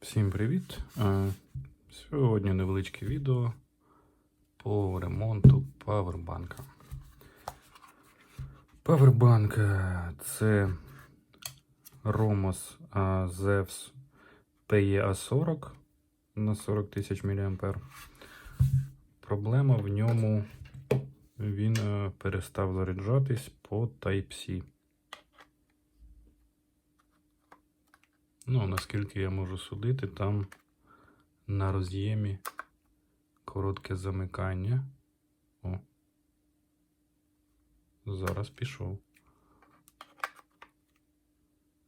Всім привіт! Е, Сьогодні невеличке відео по ремонту павербанка. Павербанк е, це Romos Zeus PEA40 на 40 тисяч мА. Проблема в ньому він е, перестав заряджатись по Type-C. Ну, наскільки я можу судити, там на роз'ємі коротке замикання. О. Зараз пішов.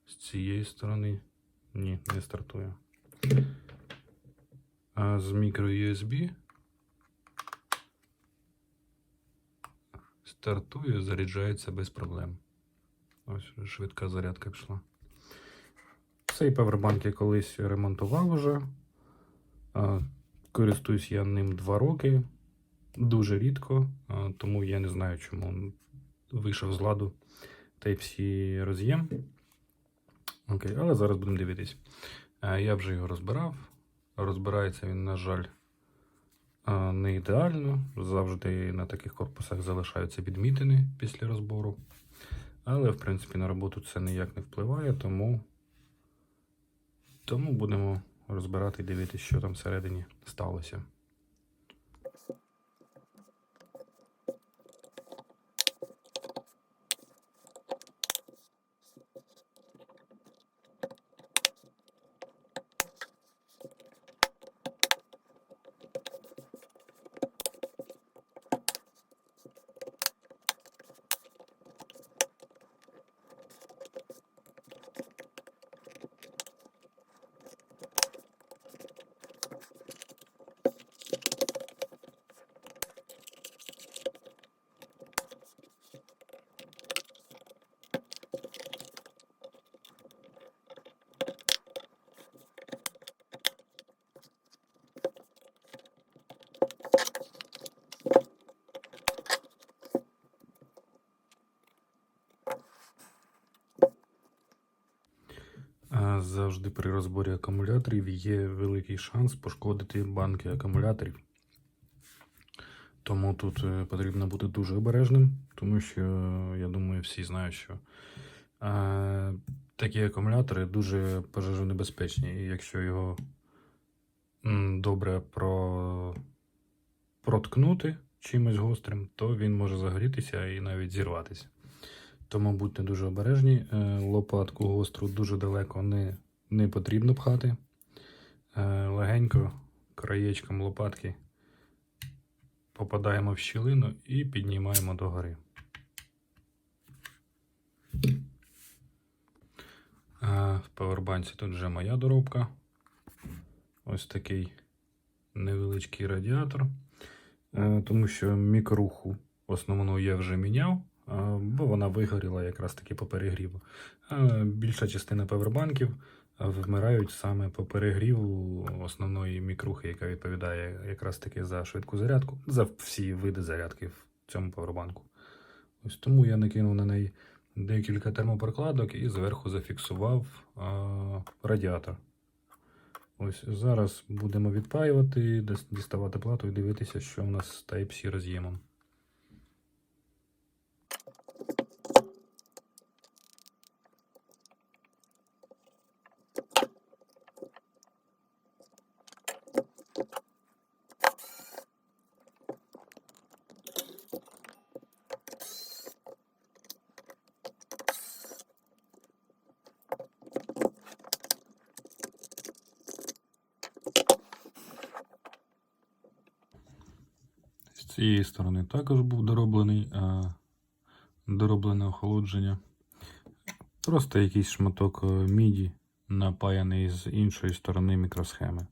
З цієї сторони. Ні, не стартує. А з мікро-USB стартує, заряджається без проблем. Ось швидка зарядка пішла. Цей павербанк я колись ремонтував уже. Користуюсь я ним 2 роки. Дуже рідко, тому я не знаю, чому вийшов з ладу Type-C роз'єм. Окей, але зараз будемо дивитись. Я вже його розбирав. Розбирається він, на жаль, не ідеально. Завжди на таких корпусах залишаються відмітини після розбору. Але, в принципі, на роботу це ніяк не впливає, тому. Тому будемо розбирати і дивитися, що там всередині сталося. А Завжди при розборі акумуляторів є великий шанс пошкодити банки акумуляторів. Тому тут е, потрібно бути дуже обережним, тому що е, я думаю, всі знають, що е, такі акумулятори дуже пожежонебезпечні. І якщо його добре про... проткнути чимось гострим, то він може загорітися і навіть зірватися. Тому будьте дуже обережні. Е, Лопатку гостру дуже далеко не, не потрібно пхати. Е, Легенько краєчком лопатки попадаємо в щілину і піднімаємо догори. Е, В павербанці тут вже моя доробка. Ось такий невеличкий радіатор. Тому що мікруху основну я вже міняв бо вона вигоріла якраз таки по перегріву. Більша частина павербанків вмирають саме по перегріву основної мікрухи, яка відповідає якраз таки за швидку зарядку, за всі види зарядки в цьому павербанку. Ось тому я накинув на неї декілька термопрокладок і зверху зафіксував радіатор. Ось зараз будемо відпаювати, діставати плату і дивитися, що у нас з Type-C роз'ємом. З цієї сторони також був дороблений, дороблене охолодження. Просто якийсь шматок е, міді, напаяний з іншої сторони мікросхеми.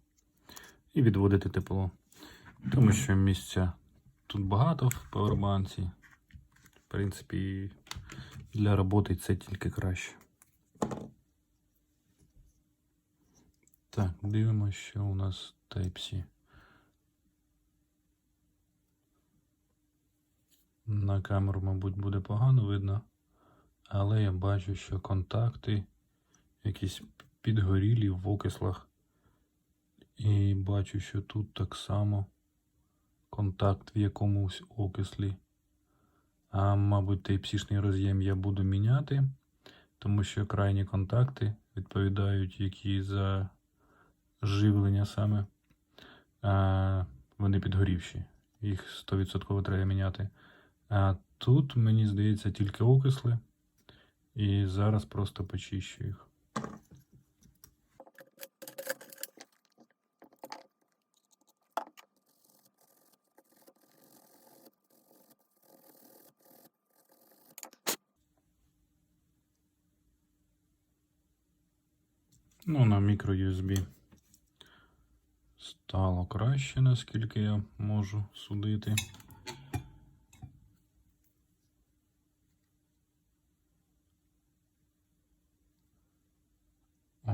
І відводити тепло. Тому що місця тут багато в павербанці. В принципі, для роботи це тільки краще. Так, дивимося, що у нас Type-C. На камеру, мабуть, буде погано видно, але я бачу, що контакти якісь підгорілі в окислах І бачу, що тут так само контакт в якомусь окислі. А, мабуть, тейпсішний роз'єм я буду міняти, тому що крайні контакти відповідають, які за живлення саме. А, вони підгорівші. Їх 100% треба міняти. А тут, мені здається, тільки окисли. І зараз просто почищу їх. Ну, на мікро USB стало краще, наскільки я можу судити.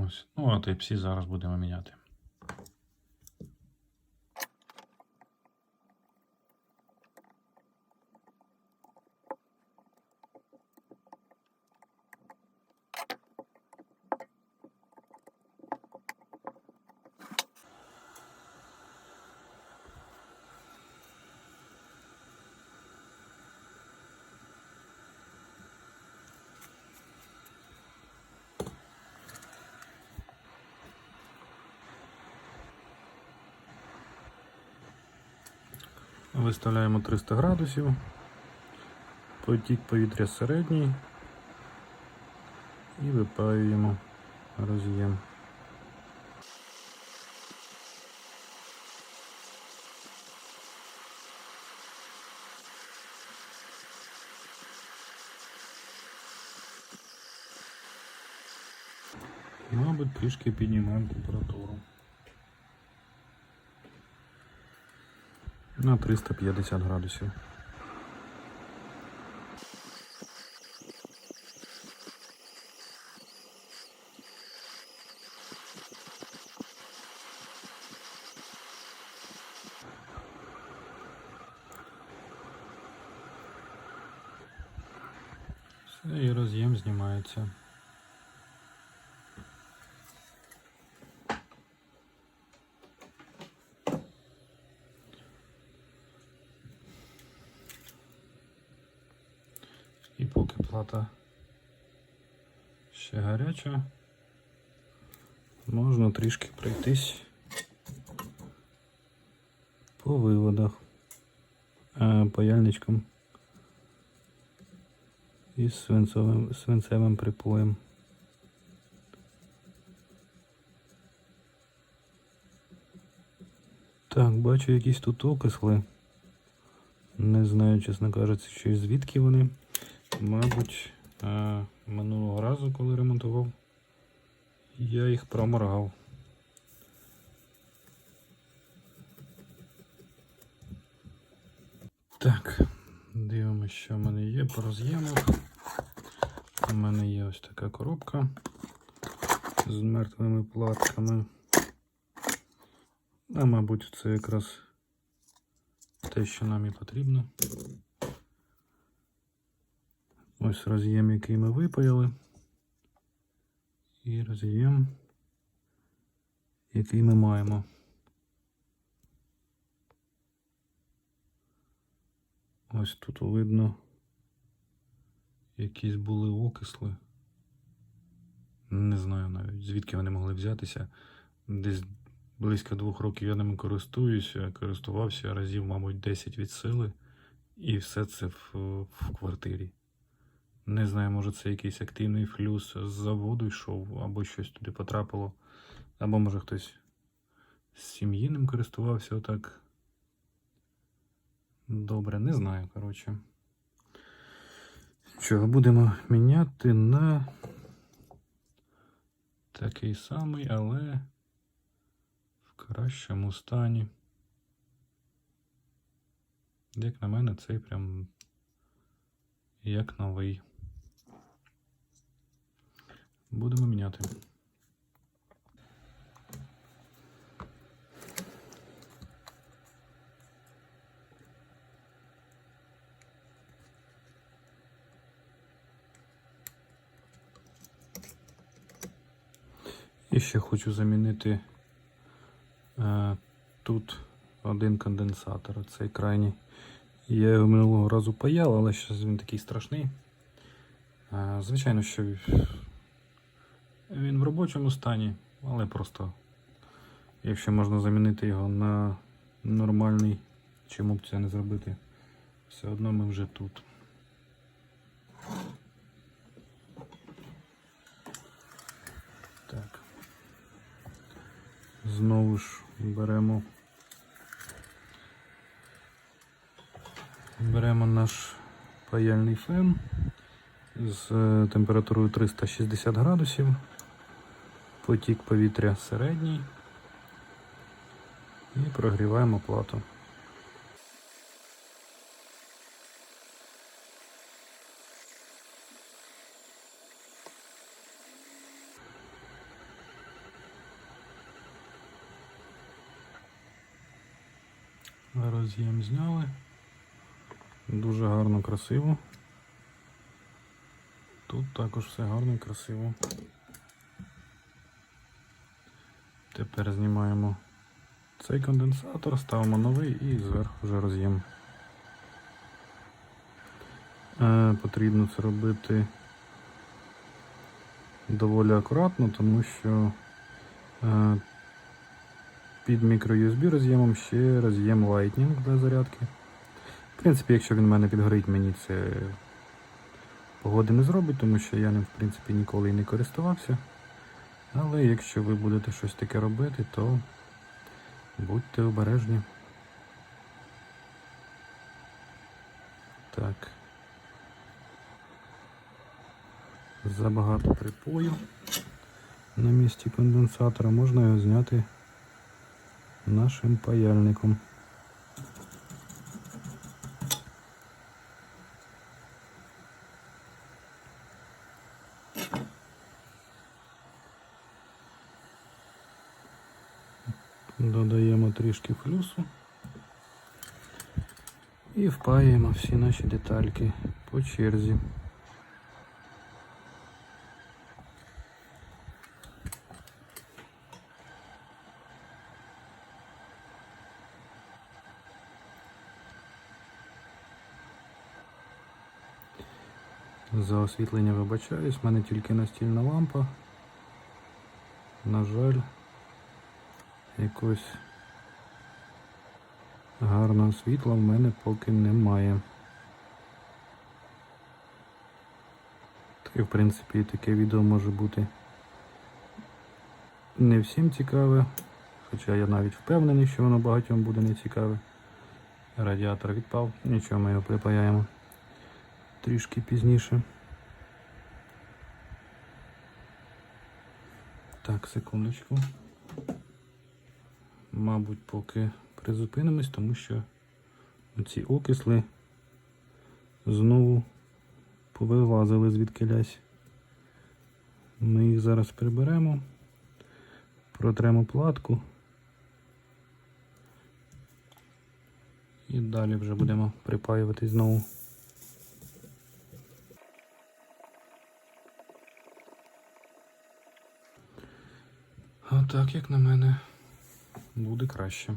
Ось. Ну, а Type-C зараз будемо міняти. Виставляємо 300 градусів. Потік повітря середній. І випаюємо роз'єм. Мабуть, трішки піднімаємо температуру. На 350 градусів. Все, і роз'єм знімається. І поки плата ще гаряча, можна трішки пройтись по виводах е, паяльничком із свинцевим, свинцевим припоєм. Так, бачу якісь тут окисли. Не знаю, чесно кажучи, звідки вони. Мабуть, е, минулого разу, коли ремонтував, я їх проморгав. Так, дивимося, що в мене є по роз'ємах. У мене є ось така коробка з мертвими платками. А, мабуть, це якраз те, що нам і потрібно. Ось роз'єм, який ми випаяли. І роз'єм, який ми маємо. Ось тут видно, якісь були окисли. Не знаю навіть, звідки вони могли взятися. Десь близько двох років я ними користуюся, користувався разів, мабуть, 10 від сили. І все це в, в квартирі. Не знаю, може це якийсь активний флюс з заводу йшов, або щось туди потрапило, або може хтось з сім'ї ним користувався отак. Добре, не знаю, коротше. Що, будемо міняти на такий самий, але в кращому стані. Як на мене, цей прям як новий. Будемо міняти. І ще хочу замінити Е, Тут один конденсатор, цей крайній. Я його минулого разу паяв, але щось він такий страшний. Е, Звичайно, що він в робочому стані, але просто, якщо можна замінити його на нормальний, чому б це не зробити, все одно ми вже тут. Так. Знову ж беремо. Беремо наш паяльний фен з е, температурою 360 градусів. Потік повітря середній. І прогріваємо плату. Роз'єм зняли. Дуже гарно, красиво. Тут також все гарно і красиво. Тепер знімаємо цей конденсатор, ставимо новий і зверху вже роз'єм. Е, потрібно це робити доволі акуратно, тому що е, під мікро-USB роз'ємом ще роз'єм Lightning для зарядки. В принципі, якщо він в мене підгорить, мені це погоди не зробить, тому що я ним в принципі ніколи і не користувався. Але якщо ви будете щось таке робити, то будьте обережні. Так. Забагато припою на місці конденсатора можна його зняти нашим паяльником. Трішки і впаємо всі наші детальки по черзі. За освітлення вибачаюсь, в мене тільки настільна лампа. На жаль, якось гарного світла в мене поки немає. Таке, в принципі, таке відео може бути не всім цікаве, хоча я навіть впевнений, що воно багатьом буде не цікаве. Радіатор відпав, нічого ми його припаяємо трішки пізніше. Так, секундочку. Мабуть, поки призупинимось, тому що ці окисли знову повилазили звідкилясь. Ми їх зараз приберемо, протремо платку. І далі вже будемо припаювати знову. А так, як на мене, буде краще.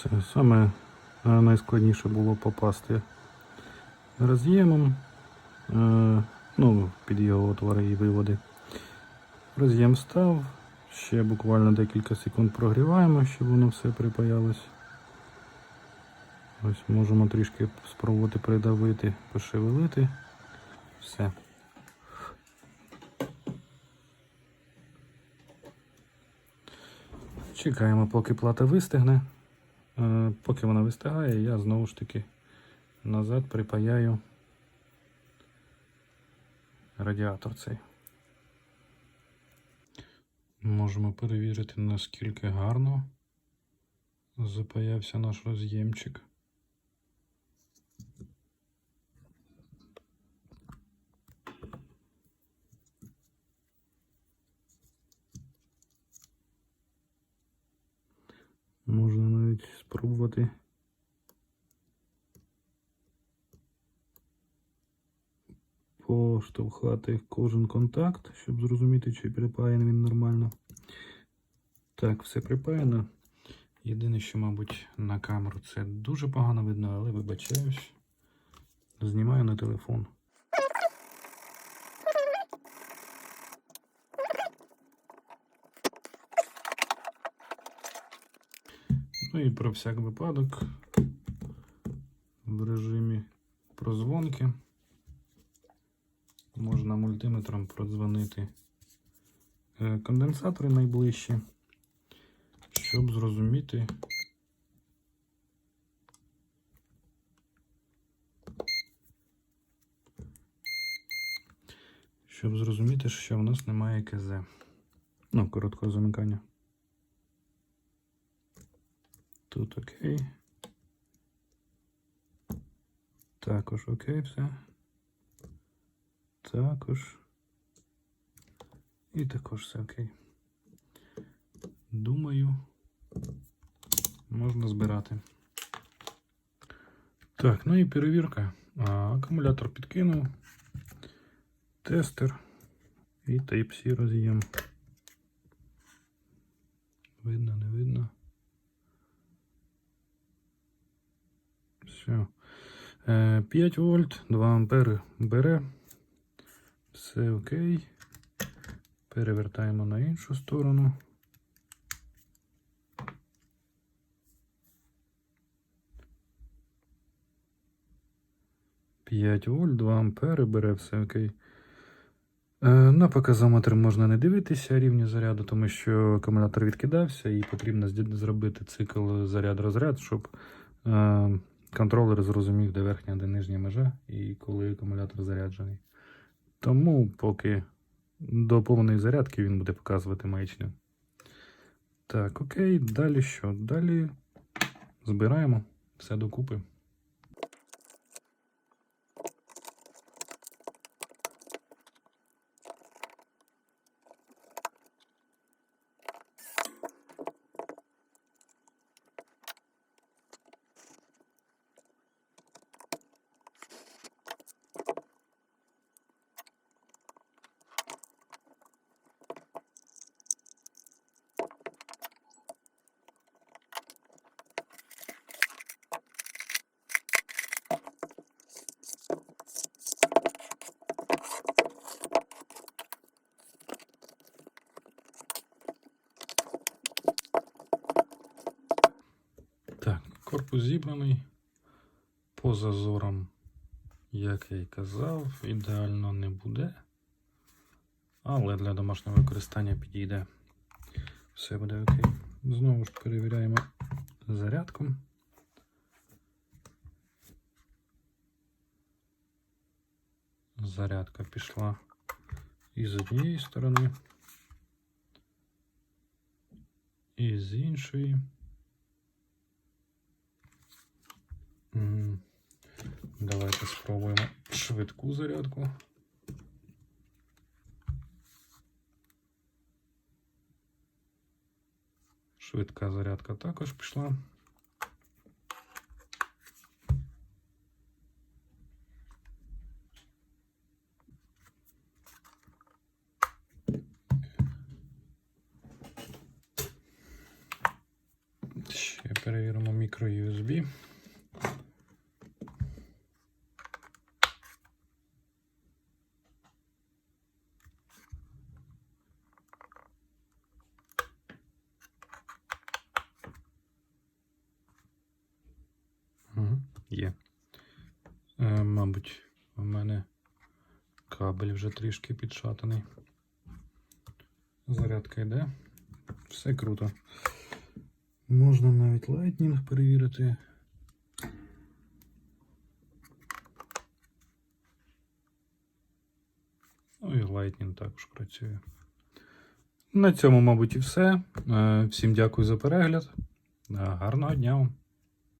Все, саме е, найскладніше було попасти роз'ємом, е, ну, під його отвори і виводи. Роз'єм став, ще буквально декілька секунд прогріваємо, щоб воно все припаялось. Ось можемо трішки спробувати придавити, пошевелити. Все. Чекаємо, поки плата вистигне. Е, поки вона вистигає, я знову ж таки назад припаяю радіатор цей. Можемо перевірити, наскільки гарно запаявся наш роз'ємчик. Можна спробувати. Поштовхати кожен контакт, щоб зрозуміти, чи припаяний він нормально. Так, все припаяно. Єдине, що, мабуть, на камеру це дуже погано видно, але вибачаюсь. Знімаю на телефон. Ну і про всяк випадок в режимі прозвонки можна мультиметром продзвонити е, конденсатори найближчі, щоб зрозуміти. Щоб зрозуміти, що в нас немає КЗ. Ну, короткого замикання. Тут окей. Також окей, все. Також. І також все окей. Думаю, можна збирати. Так, ну і перевірка. А, акумулятор підкинув. Тестер і Type-C роз'єм. Видно, не видно. Все. Е, 5 вольт, 2 ампери бере. Все окей. Перевертаємо на іншу сторону. П'ять вольт, 2 ампери бере, все окей. Е, На показометр можна не дивитися рівні заряду, тому що акумулятор відкидався і потрібно зробити цикл заряд-розряд, щоб е, контролер зрозумів, де верхня, де нижня межа і коли акумулятор заряджений. Тому поки до повної зарядки він буде показувати маячню. Так, окей, далі що? Далі збираємо все докупи. Так, корпус зібраний. По зазорам, як я й казав, ідеально не буде. Але для домашнього використання підійде. Все буде окей. Знову ж перевіряємо зарядку. Зарядка пішла і з однієї сторони, і з іншої. Давайте спробуємо швидку зарядку. Швидка зарядка також пішла. Ще перевіримо мікро USB. Угу, є. Е, мабуть, у мене кабель вже трішки підшатаний. Зарядка йде. Все круто. Можна навіть Lightning перевірити. Ну і Lightning також працює. На цьому, мабуть, і все. Е, Всім дякую за перегляд. Е, Гарного дня вам!